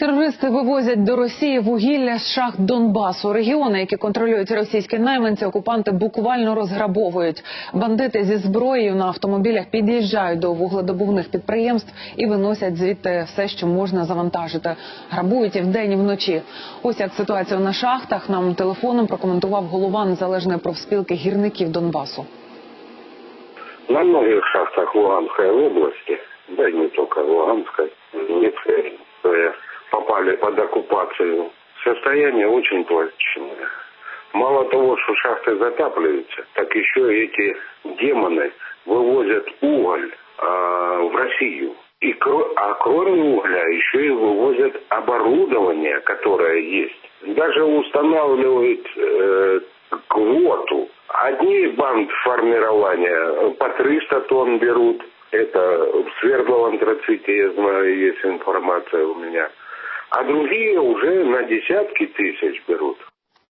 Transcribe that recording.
Терористи вивозять до Росії вугілля з шахт Донбасу. Регіони, які контролюють російські найманці, окупанти буквально розграбовують. Бандити зі зброєю на автомобілях під'їжджають до вугледобувних підприємств і виносять звідти все, що можна завантажити. Грабують і вдень, і вночі. Ось як ситуацію на шахтах нам телефоном прокоментував голова незалежної профспілки гірників Донбасу. На многих шахтах Луганской области, да и не только Луганской, Донецкой, которые попали под оккупацию, состояние очень плачевное. Мало того, что шахты затапливаются, так еще эти демоны вывозят уголь а, в Россию. И а кроме угля еще и вывозят оборудование, которое есть. Даже устанавливают э, квоту. Одни банд формирования по 300 тонн берут. Это в Свердловом антраците, я знаю, есть информация у меня. А другие уже на десятки тысяч берут.